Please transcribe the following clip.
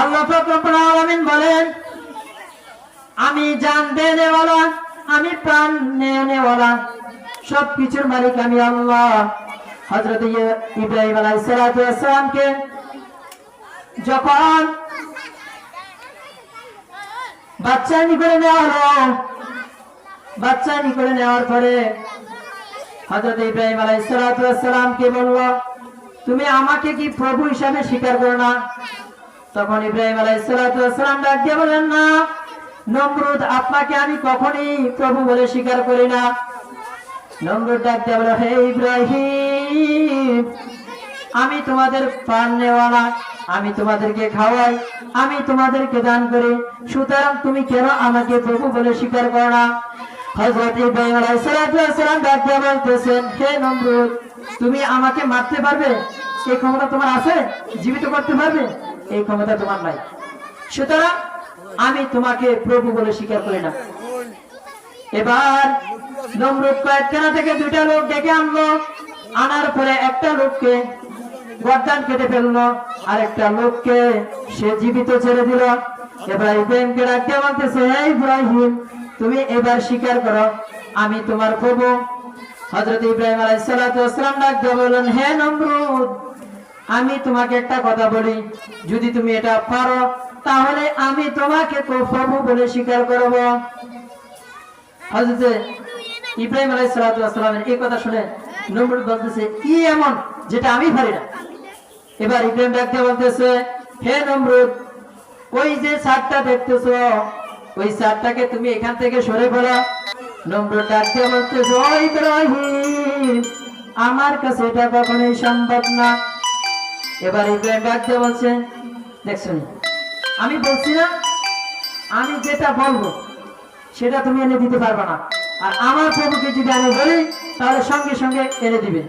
আল্লাহ আলমিন বলেন, আমি জান দেনেওয়ালা আমি প্রাণ নেওয়ালা সব কিছুর মালিক আমি আল্লাহ। হজরত ইব্রাহিম আলাইসালামকে যখন বাচ্চানি করে নেওয়া হলো বাচ্চানি করে নেওয়ার পরে হজরত ইব্রাহিম আলাইসালামকে বলল, তুমি আমাকে কি প্রভু হিসাবে স্বীকার করো না? তখন ইব্রাহিম আলাইসালাম ডাক দিয়ে বলেন, না, নমরুদ আপনাকে আমি কখনই প্রভু বলে স্বীকার করি না। নমরুদ ডাক দিয়ে বলে, হে ইব্রাহিম, আমি তোমাদের প্রাণ নেওয়ালা, আমি তোমাদেরকে খাওয়াই, আমি তোমাদেরকে দান করি, সুতরাং তুমি কেন আমাকে প্রভু বলে স্বীকার করো না? হযরত ইব্রাহিম আলাইহিস সালাম ডাক বলতেছেন, হে নমরুদ, তুমি আমাকে মারতে পারবে? এই ক্ষমতা তোমার আছে? জীবিত করতে পারবে? এই ক্ষমতা তোমার নাই। সুতরাং আমি তোমাকে প্রভু বলে স্বীকার করি না। এবার নমরুদ কয়েকখানা থেকে দুইটা লোক ডেকে আনলো। আনার পরে একটা লোককে গর্দান কেটে ফেলল। আর একটা লোককে সে জীবিত ছেড়ে দিল। এবার ইব্রাহিমকে ডাকতে বলতেছে হে ইব্রাহিম, তুমি এবার স্বীকার করো, আমি তোমার প্রভু। হজরত ইব্রাহিম আলাইসালাম ডাক দিয়ে বললেন, হে নমরুদ আমি তোমাকে একটা কথা বলি। যদি তুমি এটা পারো, তাহলে আমি তোমাকে প্রভু বলে স্বীকার করব। হজরতে ইব্রাহিম আলাইসালামের এই কথা শুনে নমরুদ বলতেছে কি এমন যেটা আমি পারি না। এবার ইব্রাহিম ডাকতে বলতেছে, হে নমরুদ ওই যে সারটা দেখতেছ, ওই সারটাকে তুমি এখান থেকে সরে পড়া। নমরুদ ডাকতে বলতেছে ইব্রাহিম, আমার কাছে এটা কখনোই সম্ভব না। এবার ইব্রাহিম ডাকতে বলছে দেখছেন আমি বলছি না, আমি যেটা বলব, সেটা তুমি এনে দিতে পারবে না। আর আমার প্রভুকে যদি আমি বলি, তাহলে সঙ্গে সঙ্গে এনে দিবে।